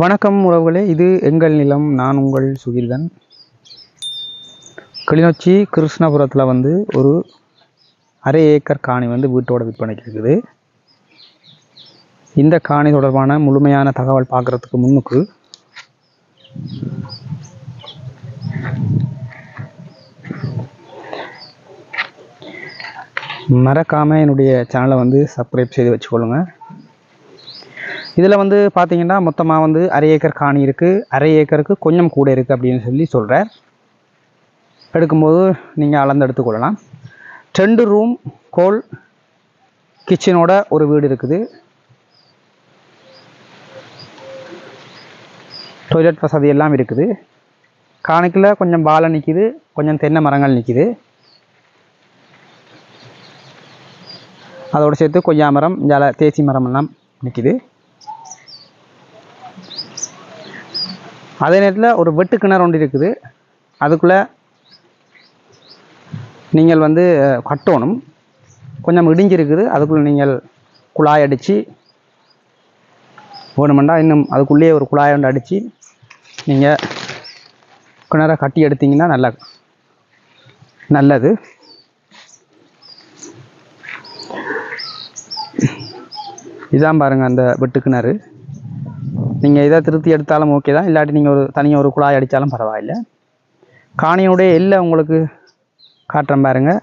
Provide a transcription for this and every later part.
வணக்கம் உறவுகளே இது எங்கள் நிலம் நான் உங்கள் சுகிர்தன். கிளிநொச்சி கிருஷ்ணபுரத்தில் வந்து ஒரு அரை ஏக்கர் காணி வந்து வீட்டோட விற்பனைக்கு இருக்குது. இந்த காணி தொடர்பான முழுமையான தகவல் பார்க்குறதுக்கு முன்னுக்கு மறக்காமல் என்னுடைய சேனலை வந்து சப்ஸ்கிரைப் செய்து வச்சுக்கொள்ளுங்கள் இதில் வந்து பார்த்தீங்கன்னா மொத்தமாக வந்து அரை ஏக்கர் காணி இருக்குது அரை ஏக்கருக்கு கொஞ்சம் கூட இருக்குது அப்படின்னு சொல்லி சொல்கிறார் எடுக்கும்போது நீங்கள் அளந்து எடுத்துக்கொள்ளலாம் ரெண்டு ரூம் கோல் கிச்சனோட ஒரு வீடு இருக்குது. டொய்லெட் வசதி எல்லாம் இருக்குது. காணிக்கில் கொஞ்சம் பாலை நிற்கிது கொஞ்சம் தென்னை மரங்கள் நிற்கிது அதோடு சேர்த்து கொய்யா மரம் ஜல தேசி மரம் எல்லாம் நிற்கிது அதே நேரத்தில் ஒரு வெட்டு கிணறு ஒன்று இருக்குது. அதுக்குள்ளே நீங்கள் வந்து கட்டணும். கொஞ்சம் இடிஞ்சிருக்குது அதுக்குள்ளே நீங்கள் குழாய் அடித்து வேணுமெண்டா இன்னும் அதுக்குள்ளேயே ஒரு குழாய் ஒன்று அடித்து நீங்கள் கிணறை கட்டி எடுத்தீங்கன்னா நல்ல நல்லது. இதான் பாருங்கள் அந்த வெட்டு கிணறு. நீங்கள் இதை திருத்தி எடுத்தாலும் ஓகே தான். இல்லாட்டி நீங்கள் ஒரு தனியாக ஒரு குழாய் அடித்தாலும் பரவாயில்லை. காணியினுடைய எல்லை உங்களுக்கு காட்டுறேன் பாருங்கள்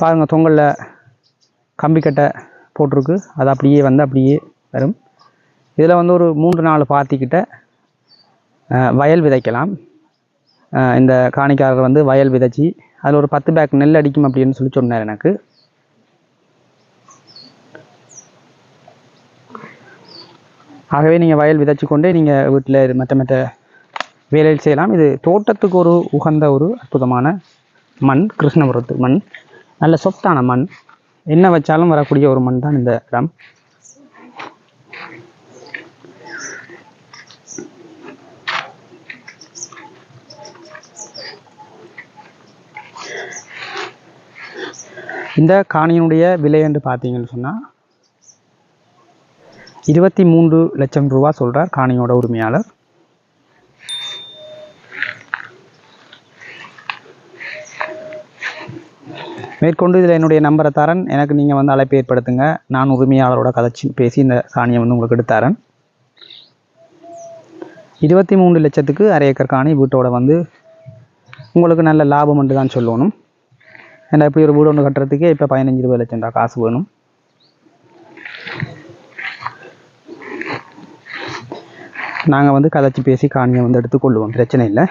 பாருங்கள் தொங்கலில் கம்பிக்கட்டை போட்டிருக்கு. அது அப்படியே வந்து அப்படியே வரும். இதில் வந்து ஒரு மூன்று நாலு பாத்திக்கிட்ட வயல் விதைக்கலாம். இந்த காணிக்காரர் வந்து வயல் விதைச்சி அதில் ஒரு பத்து பேக் நெல் அடிக்கும் அப்படின்னு சொல்லி சொன்னார் எனக்கு. ஆகவே நீங்கள் வயல் விதைச்சு கொண்டே நீங்கள் வீட்டில் மற்ற மற்ற வேலையில் செய்யலாம். இது தோட்டத்துக்கு ஒரு உகந்த ஒரு அற்புதமான மண் கிருஷ்ணபுரத்து மண். நல்ல சொத்தான மண். என்ன வச்சாலும் வரக்கூடிய ஒரு மண் தான் இந்த இடம். இந்த காணியினுடைய விலை என்று பார்த்தீங்கன்னு சொன்னால் இருபத்தி மூன்று லட்சம் ரூபா சொல்கிறார் காணியோட உரிமையாளர். மேற்கொண்டு இதில் என்னுடைய நம்பரை தரேன். எனக்கு நீங்கள் வந்து அழைப்பு ஏற்படுத்துங்க. நான் உரிமையாளரோட கதைச்சி பேசி இந்த காணியை வந்து உங்களுக்கு எடுத்தாரன் இருபத்தி மூணு லட்சத்துக்கு அரை ஏக்கர் காணி வீட்டோட வந்து உங்களுக்கு நல்ல லாபம் என்று தான் சொல்லணும். ஏன்னா இப்படி ஒரு வீடு ஒன்று கட்டுறதுக்கே இப்போ பதினஞ்சு இருபது லட்சம் ரூபா காசு வேணும். நாங்கள் வந்து கதைச்சி பேசி காணியை வந்து எடுத்துக்கொள்ளுவோம் பிரச்சனை இல்லை.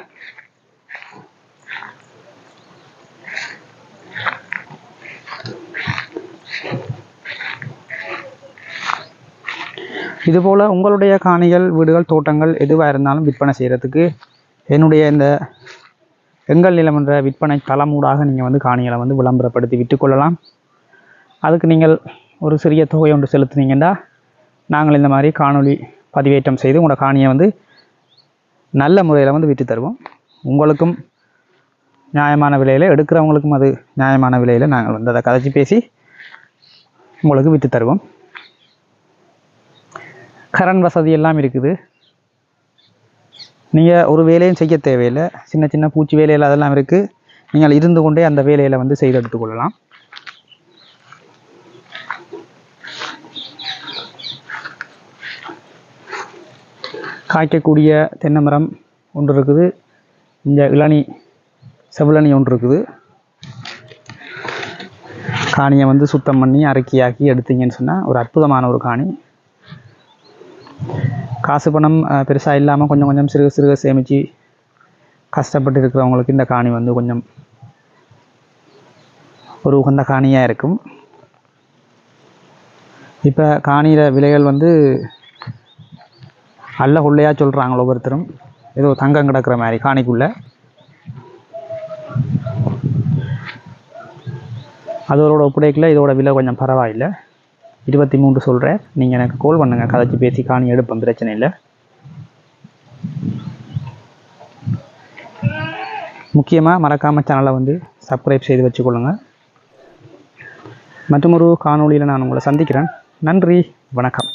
இதுபோல் உங்களுடைய காணிகள் வீடுகள் தோட்டங்கள் எதுவாக இருந்தாலும் விற்பனை செய்கிறதுக்கு என்னுடைய இந்த எங்கள் நிலம் என்ற விற்பனை தளமூடாக நீங்கள் வந்து காணிகளை வந்து விளம்பரப்படுத்தி விட்டுக்கொள்ளலாம் அதுக்கு நீங்கள் ஒரு சிறிய தொகை ஒன்று செலுத்துனீங்கன்னா நாங்கள் இந்த மாதிரி காணொளி பதிவேற்றம் செய்து உங்களோட காணியை வந்து நல்ல முறையில் வந்து விற்று தருவோம். உங்களுக்கும் நியாயமான விலையில் எடுக்கிறவங்களுக்கும் அது நியாயமான விலையில் நாங்கள் வந்து அதை கதைச்சி பேசி உங்களுக்கு விற்று தருவோம். கரண்ட் வசதி எல்லாம் இருக்குது. நீங்கள் ஒரு வேலையும் செய்ய தேவையில்லை. சின்ன சின்ன பூச்சி வேலையில் அதெல்லாம் இருக்குது நீங்கள் இருந்து கொண்டே அந்த வேலையில் வந்து செய்து எடுத்துக்கொள்ளலாம் காய்க்கக்கூடிய தென்னை மரம் ஒன்று இருக்குது இந்த இளநி செவ்வளனி ஒன்று இருக்குது காணியை வந்து சுத்தம் பண்ணி அரைக்கியாக்கி எடுத்தீங்கன்னு சொன்னால் ஒரு அற்புதமான ஒரு காணி. காசு பணம் பெருசாக இல்லாமல் கொஞ்சம் கொஞ்சம் சிறுக சிறுக சேமித்து கஷ்டப்பட்டு இருக்கிறவங்களுக்கு இந்த காணி வந்து கொஞ்சம் ஒரு உகந்த காணியாக இருக்கும். இப்போ காணியில் விலைகள் வந்து அல்ல ஹுள்ளையாக சொல்கிறாங்களோ ஒவ்வொருத்தரும் ஏதோ தங்கம் கிடக்கிற மாதிரி காணிக்குள்ளே. அதோட ஒப்படைக்கில் இதோட விலை கொஞ்சம் பரவாயில்லை. இருபத்தி மூன்று சொல்கிறேன் நீங்கள் எனக்கு கால் பண்ணுங்கள் கதைச்சி பேசி காணி எடுப்போம். பிரச்சனை இல்லை. முக்கியமாக மறக்காமல் சேனலை வந்து சப்ஸ்கிரைப் செய்து வச்சுக்கொள்ளுங்கள் மற்றும் ஒரு காணொளியில் நான் உங்களை சந்திக்கிறேன். நன்றி. வணக்கம்.